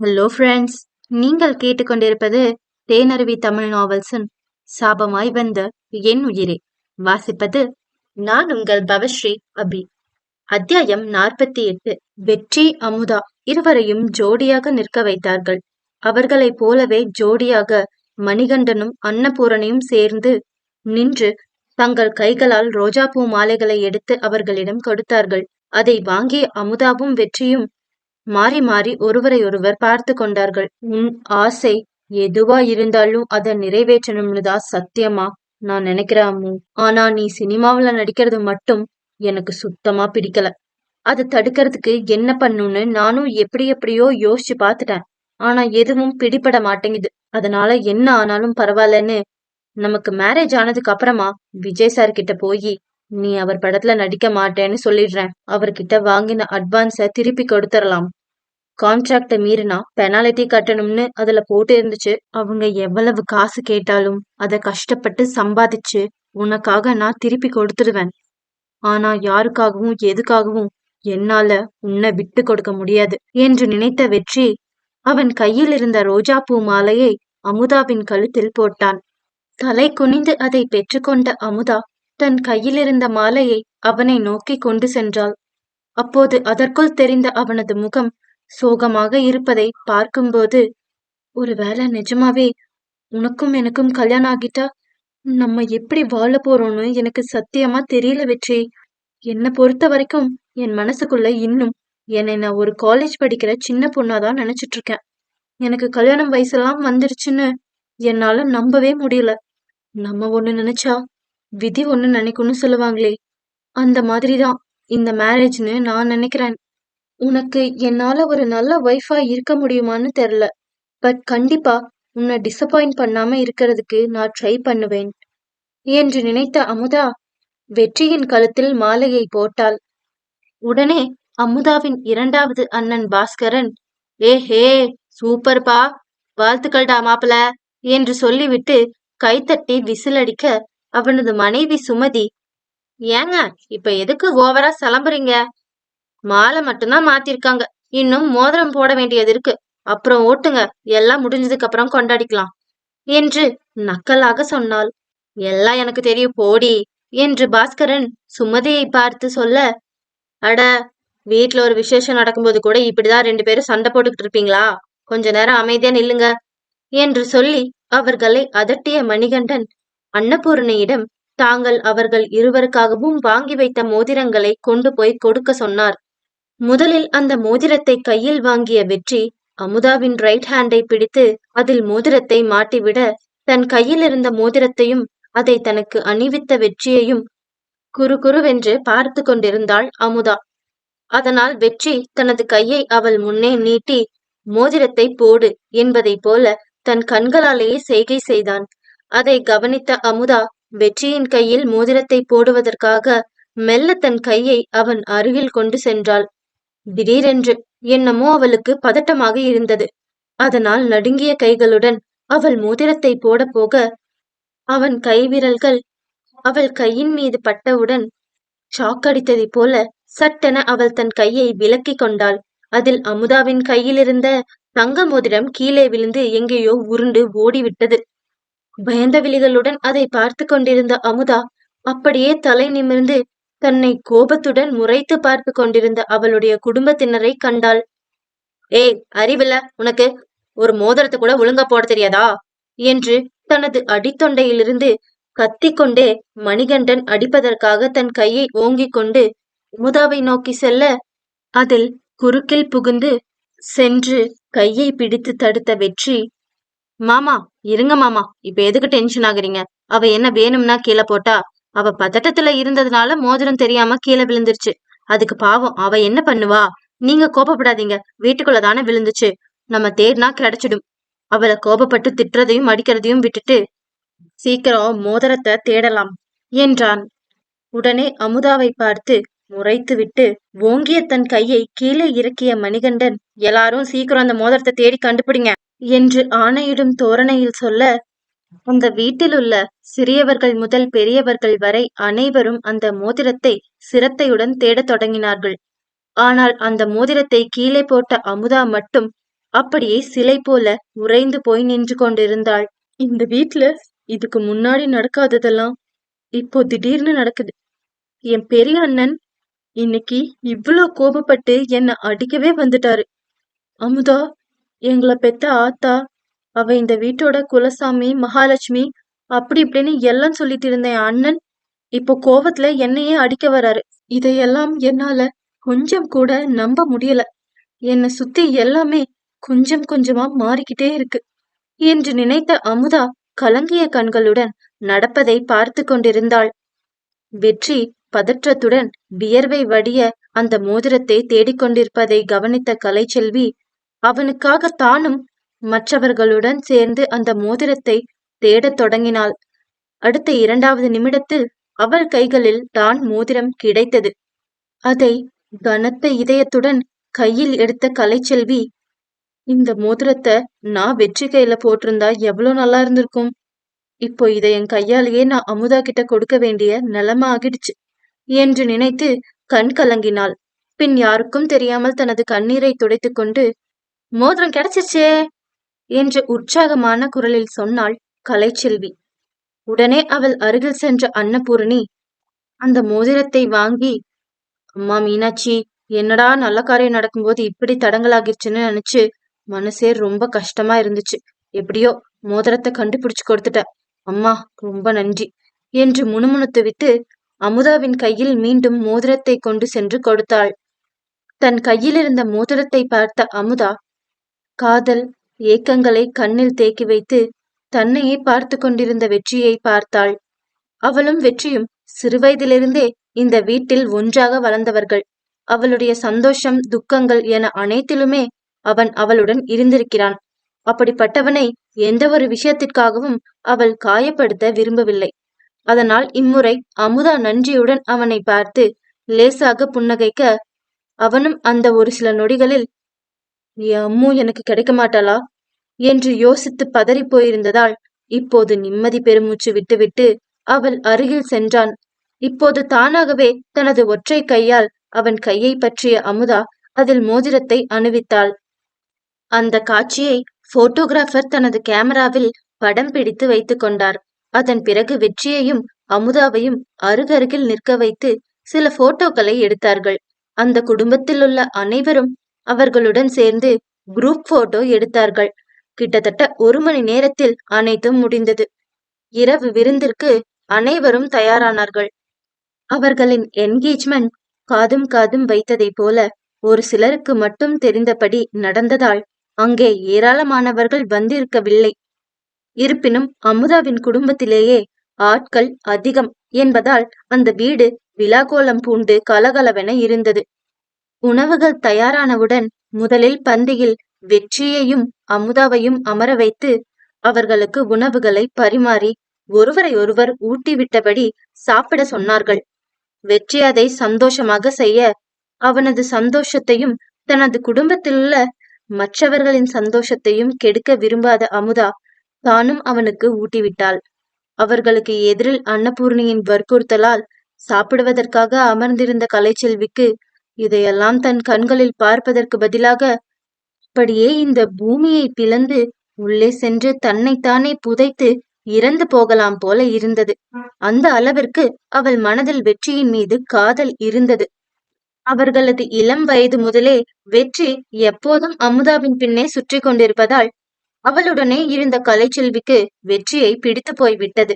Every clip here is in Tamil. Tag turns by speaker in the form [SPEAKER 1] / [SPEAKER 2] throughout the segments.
[SPEAKER 1] ஹலோ ஃப்ரெண்ட்ஸ் நீங்கள் கேட்டுக்கொண்டிருப்பது தேனருவி தமிழ் நாவல்ஸின் சாபமாய் வந்த என் உயிரே. வாசிப்பது நான் உங்கள் பவஸ்ரீ அபி. அத்தியாயம் நாற்பத்தி எட்டு வெற்றி அமுதா இருவரையும் ஜோடியாக நிற்க வைத்தார்கள். அவர்களைப் போலவே ஜோடியாக மணிகண்டனும் அன்னபூரணையும் சேர்ந்து நின்று தங்கள் கைகளால் ரோஜாப்பூ மாலைகளை எடுத்து அவர்களிடம் கொடுத்தார்கள். அதை வாங்கிய அமுதாவும் வெற்றியும் மாறி மாறி ஒருவரையொருவர் பார்த்து கொண்டார்கள். உன் ஆசை எதுவா இருந்தாலும் அதை நிறைவேற்றணும்னுதான் சத்தியமா? நான் நினைக்கிறேன் அம்மு ஆனா நீ சினிமாவுல நடிக்கிறது மட்டும் எனக்கு சுத்தமா பிடிக்கல. அதை தடுக்கிறதுக்கு என்ன பண்ணுன்னு நானும் எப்படி எப்படியோ யோசிச்சு பார்த்துட்டேன். ஆனா எதுவும் பிடிபட மாட்டேங்குது. அதனால என்ன ஆனாலும் பரவாயில்லன்னு நமக்கு மேரேஜ் ஆனதுக்கு அப்புறமா விஜய் சார் கிட்ட போய் நீ அவர் படத்துல நடிக்க மாட்டேன்னு சொல்லிடுறேன். அவர்கிட்ட வாங்கின அட்வான்ஸை திருப்பி கொடுத்துடலாம் கான்ட்ராக்டை மீறினா பெனாலிட்டி கட்டணும்னு அதுல போட்டு இருந்துச்சு அவங்க எவ்வளவு காசு கேட்டாலும் அத கஷ்டப்பட்டு சம்பாதிச்சு உனக்காக நான் திருப்பி கொடுத்துடுவேன் ஆனா யாருக்காகவும் எதுக்காகவும் என்னால உன்னை விட்டு கொடுக்க முடியாது என்று நினைத்த வெற்றி அவன் கையில் இருந்த ரோஜா பூ மாலையை அமுதாவின் கழுத்தில் போட்டான். தலை குனிந்து அதை பெற்றுக்கொண்ட அமுதா தன் கையிலிருந்த மாலையை அவனை நோக்கி கொண்டு சென்றாள். அப்போது அதற்குள் தெரிந்த அவனது முகம் சோகமாக இருப்பதை பார்க்கும்போது ஒருவேளை நிஜமாவே உனக்கும் எனக்கும் கல்யாணம் ஆகிட்டா நம்ம எப்படி வாழ போறோம்னு எனக்கு சத்தியமா தெரியல வெற்றி. என்னை பொறுத்த வரைக்கும் என் மனசுக்குள்ள இன்னும் என்னை நான் ஒரு காலேஜ் படிக்கிற சின்ன பொண்ணாதான் நினைச்சிட்டு இருக்கேன் எனக்கு கல்யாணம் வயசெல்லாம் வந்துருச்சுன்னு என்னால நம்பவே முடியல. நம்ம ஒண்ணு நினைச்சா விதி ஒண்ணு நினைக்கும்னு சொல்லுவாங்களே. அந்த மாதிரிதான். இந்த மேரேஜ்னு நான் நினைக்கிறேன். உனக்கு என்னால ஒரு நல்ல ஒய்ஃபா இருக்க முடியுமான்னு தெரியல. பட் கண்டிப்பா உன்னை டிசப்பாயிண்ட் பண்ணாம இருக்கிறதுக்கு நான் ட்ரை பண்ணுவேன். என்று நினைத்த அமுதா வெற்றியின் கழுத்தில் மாலையை போட்டாள். உடனே அமுதாவின் இரண்டாவது அண்ணன் பாஸ்கரன் ஏ ஹே சூப்பர்பா வாழ்த்துக்கள்டா மாப்பிள என்று சொல்லிவிட்டு கைத்தட்டி விசிலடிக்க அவனது மனைவி சுமதி ஏங்க இப்ப எதுக்கு ஓவரா சிளம்புறீங்க மாலை மட்டும்தான் மாத்திருக்காங்க. இன்னும் மோதிரம் போட வேண்டியது இருக்கு. அப்புறம் ஓட்டுங்க. எல்லாம் முடிஞ்சதுக்கு அப்புறம் கொண்டாடிக்கலாம். என்று நக்கலாக சொன்னாள். எல்லாம் எனக்கு தெரியும் போடி என்று பாஸ்கரன் சுமதியை பார்த்து சொல்ல அட வீட்டுல ஒரு விசேஷம் நடக்கும்போது கூட இப்படிதான் ரெண்டு பேரும் சண்டை போட்டுக்கிட்டு இருப்பீங்களா? கொஞ்ச நேரம் அமைதியா நில்லுங்க என்று சொல்லி அவர்களை அதட்டிய மணிகண்டன் அன்னபூரணியிடம் தாங்கள் அவர்கள் இருவருக்காகவும் வாங்கி வைத்த மோதிரங்களை கொண்டு போய் கொடுக்க சொன்னார். முதலில் அந்த மோதிரத்தை கையில் வாங்கிய வெற்றி அமுதாவின் ரைட் ஹேண்டை பிடித்து அதில் மோதிரத்தை மாட்டிவிட தன் கையில் இருந்த மோதிரத்தையும் அதை தனக்கு அணிவித்த வெற்றியையும் குறு குருவென்று பார்த்து கொண்டிருந்தாள் அமுதா. அதனால் வெற்றி தனது கையை அவள் முன்னே நீட்டி மோதிரத்தை போடு என்பதை போல தன் கண்களாலேயே செய்கை செய்தான். அதை கவனித்த அமுதா வெற்றியின் கையில் மோதிரத்தை போடுவதற்காக மெல்ல தன் கையை அவன் அருகில் கொண்டு சென்றாள். திடீரென்று என்னமோ அவளுக்கு பதட்டமாக இருந்தது. அதனால் நடுங்கிய கைகளுடன் அவள் மோதிரத்தை போட போக அவன் கைவிரல்கள் அவள் கையின் மீது பட்டவுடன் சாக்கடித்ததைப் போல சட்டென அவள் தன் கையை விலக்கிக் கொண்டாள். அதில் அமுதாவின் கையிலிருந்த தங்க மோதிரம் கீழே விழுந்து எங்கேயோ உருண்டு ஓடிவிட்டது. பயந்த விழிகளுடன் அதை பார்த்து கொண்டிருந்த அமுதா அப்படியே தலை நிமிர்ந்து தன்னை கோபத்துடன் முறைத்து பார்த்து கொண்டிருந்த அவளுடைய குடும்பத்தினரை கண்டாள். ஏய் அறிவில்ல உனக்கு. ஒரு மோதிரத்தை கூட ஒழுங்கா போட தெரியாதா? என்று தனது அடித்தொண்டையிலிருந்து கத்திக்கொண்டே மணிகண்டன் அடிப்பதற்காக தன் கையை ஓங்கிக் கொண்டு அமுதாவை நோக்கி செல்ல அதில் குறுக்கில் புகுந்து சென்று கையை பிடித்து தடுத்த வெற்றி மாமா இருங்க மாமா. இப்ப எதுக்கு டென்ஷன் ஆகுறீங்க? அவ என்ன வேணும்னா கீழே போட்டா? அவ பதட்டத்துல இருந்ததுனால மோதிரம் தெரியாம கீழே விழுந்துருச்சு. அதுக்கு பாவம் அவ என்ன பண்ணுவா? நீங்க கோபப்படாதீங்க. வீட்டுக்குள்ள தானே விழுந்துச்சு. நம்ம தேடினா கிடைச்சிடும். அவளை கோபப்பட்டு திட்டுறதையும் அடிக்கிறதையும் விட்டுட்டு சீக்கிரம் மோதிரத்தை தேடலாம் என்றான். உடனே அமுதாவை பார்த்து முறைத்து விட்டு ஓங்கிய தன் கையை கீழே இறக்கிய மணிகண்டன் எல்லாரும் சீக்கிரம் அந்த மோதிரத்தை தேடி கண்டுபிடிங்க. என்று ஆணையிடும் தோரணையில் சொல்ல அந்த வீட்டில் உள்ள சிறியவர்கள் முதல் பெரியவர்கள் வரை அனைவரும் அந்த மோதிரத்தை சிரத்தையுடன் தேடத் தொடங்கினார்கள். ஆனால் அந்த மோதிரத்தை கீழே போட்ட அமுதா மட்டும் அப்படியே சிலை போல உறைந்து போய் நின்று கொண்டிருந்தாள். இந்த வீட்ல இதுக்கு முன்னாடி நடக்காததெல்லாம் இப்போ திடீர்னு நடக்குது. என் பெரிய அண்ணன் இன்னைக்கு இவ்வளோ கோபப்பட்டு என்னை அடிக்கவே வந்துட்டாரு. அமுதா எங்களை பெத்த ஆத்தா அவ இந்த வீட்டோட குலசாமி மகாலட்சுமி அப்படி இப்படின்னு எல்லாம் சொல்லிட்டு இருந்தேன் அண்ணன் இப்போ கோவத்துல என்னையே அடிக்க வராரு. இதையெல்லாம் என்னால கொஞ்சம் கூட நம்ப முடியல. என்னை சுத்தி எல்லாமே கொஞ்சம் கொஞ்சமா மாறிக்கிட்டே இருக்கு. என்று நினைத்த அமுதா கலங்கிய கண்களுடன் நடப்பதை பார்த்து கொண்டிருந்தாள். வெற்றி பதற்றத்துடன் வியர்வை வடிய அந்த மோதிரத்தை தேடிக்கொண்டிருப்பதை கவனித்த கலைச்செல்வி அவனுக்காக தானும் மற்றவர்களுடன் சேர்ந்து அந்த மோதிரத்தை தேடத் தொடங்கினாள். அடுத்த இரண்டாவது நிமிடத்தில் அவள் கைகளில் தான் மோதிரம் கிடைத்தது. அதை கனத்த இதயத்துடன் கையில் எடுத்த கலைச்செல்வி இந்த மோதிரத்தை நான் வெற்றி கையில போட்டிருந்தா எவ்வளவு நல்லா இருந்திருக்கும். இப்போ இதை என் கையாலேயே நான் அமுதா கிட்ட கொடுக்க வேண்டிய நிலைமை ஆகிடுச்சு என்று நினைத்து கண் கலங்கினாள். பின் யாருக்கும் தெரியாமல் தனது கண்ணீரை துடைத்துக்கொண்டு மோதிரம் கிடைச்சிச்சே என்று உற்சாகமான குரலில் சொன்னாள் கலைச்செல்வி. உடனே அவள் அருகில் சென்ற அன்னபூரணி அந்த மோதிரத்தை வாங்கி அம்மா மீனாட்சி என்னடா நல்ல காரியம் நடக்கும்போது இப்படி தடங்கலாகிருச்சுன்னு நினைச்சு மனசே ரொம்ப கஷ்டமா இருந்துச்சு. எப்படியோ மோதிரத்தை கண்டுபிடிச்சு கொடுத்துட்ட அம்மா ரொம்ப நன்றி என்று முணுமுணுத்து விட்டு அமுதாவின் கையில் மீண்டும் மோதிரத்தை கொண்டு சென்று கொடுத்தாள். தன் கையில் இருந்த மோதிரத்தை பார்த்த அமுதா காதல் ஏக்கங்களை கண்ணில் தேக்கி வைத்து தன்னையே பார்த்து கொண்டிருந்த வெற்றியை பார்த்தாள். அவளும் வெற்றியும் சிறுவயதிலிருந்தே இந்த வீட்டில் ஒன்றாக வளர்ந்தவர்கள். அவளுடைய சந்தோஷம் துக்கங்கள் என அனைத்திலுமே அவன் அவளுடன் இருந்திருக்கிறான். அப்படிப்பட்டவனை எந்த ஒரு விஷயத்திற்காகவும் அவள் காயப்படுத்த விரும்பவில்லை. அதனால் இம்முறை அமுதா நன்றியுடன் அவனை பார்த்து லேசாக புன்னகைக்க அவனும் அந்த ஒரு சில நொடிகளில் என் அம்மு எனக்கு கிடைக்க மாட்டாளா? என்று யோசித்து பதறி போயிருந்ததால் இப்போது நிம்மதி பெருமூச்சு விட்டுவிட்டு அவள் அருகில் சென்றான். இப்போது தானாகவே தனது ஒற்றை கையால் அவன் கையை பற்றிய அமுதா அதில் மோதிரத்தை அணிவித்தாள். அந்த காட்சியை போட்டோகிராஃபர் தனது கேமராவில் படம் பிடித்து வைத்துக் கொண்டார். அதன் பிறகு வெற்றியையும் அமுதாவையும் அருகருகில் நிற்க வைத்து சில போட்டோக்களை எடுத்தார்கள். அந்த குடும்பத்தில் உள்ள அனைவரும் அவர்களுடன் சேர்ந்து குரூப் போட்டோ எடுத்தார்கள். கிட்டத்தட்ட ஒரு மணி நேரத்தில் அனைத்தும் முடிந்தது. இரவு விருந்திற்கு அனைவரும் தயாரானார்கள். அவர்களின் என்கேஜ்மெண்ட் காதும் காதும் வைத்ததைப் போல ஒரு சிலருக்கு மட்டும் தெரிந்தபடி நடந்ததால் அங்கே ஏராளமானவர்கள் வந்திருக்கவில்லை. இருப்பினும் அமுதாவின் குடும்பத்திலேயே ஆட்கள் அதிகம் என்பதால் அந்த வீடு விழாகோலம் பூண்டு கலகலவென இருந்தது. உணவுகள் தயாரானவுடன் முதலில் பந்தியில் வெற்றியையும் அமுதாவையும் அமர வைத்து அவர்களுக்கு உணவுகளை பரிமாறி ஒருவரை ஒருவர் ஊட்டிவிட்டபடி சாப்பிட சொன்னார்கள். வெற்றி அதை சந்தோஷமாக செய்ய அவனது சந்தோஷத்தையும் தனது குடும்பத்திலுள்ள மற்றவர்களின் சந்தோஷத்தையும் கெடுக்க விரும்பாத அமுதா தானும் அவனுக்கு ஊட்டிவிட்டாள் அவர்களுக்கு எதிரில் அன்னபூர்ணியின் வற்புறுத்தலால் சாப்பிடுவதற்காக அமர்ந்திருந்த கலைச்செல்விக்கு இதையெல்லாம் தன் கண்களில் பார்ப்பதற்கு பதிலாக அப்படியே இந்த பூமியை பிளந்து உள்ளே சென்று தன்னைத்தானே புதைத்து இறந்து போகலாம் போல இருந்தது. அந்த அளவிற்கு அவள் மனதில் வெற்றியின் மீது காதல் இருந்தது. அவர்களது இளம் வயது முதலே வெற்றி எப்போதும் அமுதாவின் பின்னே சுற்றி கொண்டிருப்பதால் அவளுடனே இருந்த கலைச்செல்விக்கு வெற்றியை பிடித்து போய்விட்டது.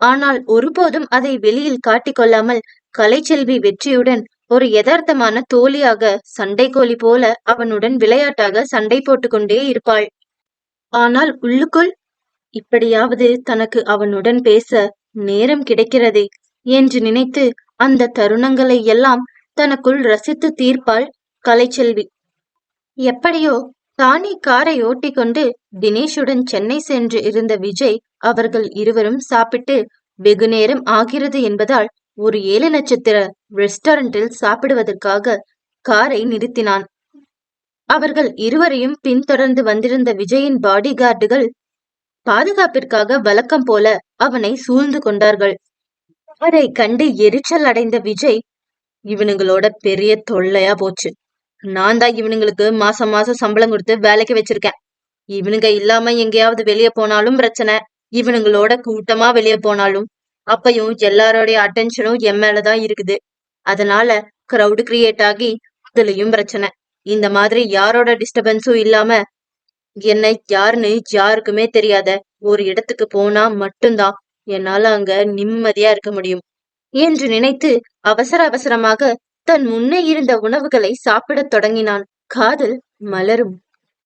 [SPEAKER 1] ஆனால் ஒருபோதும் அதை வெளியில் காட்டிக்கொள்ளாமல் கலைச்செல்வி வெற்றியுடன் ஒரு யதார்த்தமான தோழியாக சண்டைக்கோழி போல அவனுடன் விளையாட்டாக சண்டை போட்டுக்கொண்டே இருப்பாள். ஆனால் உள்ளுக்குள் இப்படியாவது தனக்கு அவனுடன் பேச நேரம் கிடைக்கிறதே என்று நினைத்து அந்த தருணங்களை எல்லாம் தனக்குள் ரசித்து தீர்ப்பாள் கலைச்செல்வி. எப்படியோ தானே காரை ஓட்டிக்கொண்டு தினேஷுடன் சென்னை சென்று இருந்த விஜய் அவர்கள் இருவரும் சாப்பிட்டு வெகு நேரம் ஆகிறது என்பதால் ஒரு ஏழு நட்சத்திர ரெஸ்டாரண்டில் சாப்பிடுவதற்காக காரை நிறுத்தினான். அவர்கள் இருவரையும் பின்தொடர்ந்து வந்திருந்த விஜயின் பாடிகார்டுகள் பாதுகாப்பிற்காக வழக்கம் போல அவனை சூழ்ந்து கொண்டார்கள். அவரை கண்டு எரிச்சல் அடைந்த விஜய் இவனுங்களோட பெரிய தொல்லையா போச்சு. நான் தான் இவனுங்களுக்கு மாசம் மாசம் சம்பளம் கொடுத்து வேலைக்கு வச்சிருக்கேன். இவனுங்க இல்லாம எங்கேயாவது வெளியே போனாலும் பிரச்சனை. இவனுங்களோட கூட்டமா வெளியே போனாலும் அப்பயும் எல்லாரோடைய அட்டென்ஷனும் என் மேலதான் இருக்குது. அதனால கிரவுட் கிரியேட் ஆகி அதுலயும் பிரச்சனை. இந்த மாதிரி யாரோட டிஸ்டர்பன்ஸும் இல்லாம என்ன யாருன்னு யாருக்குமே தெரியாத ஒரு இடத்துக்கு போனா மட்டும்தான் என்னால அங்க நிம்மதியா இருக்க முடியும். என்று நினைத்து அவசர அவசரமாக தன் முன்னே இருந்த உணவுகளை சாப்பிடத் தொடங்கினான். காதல் மலரும்.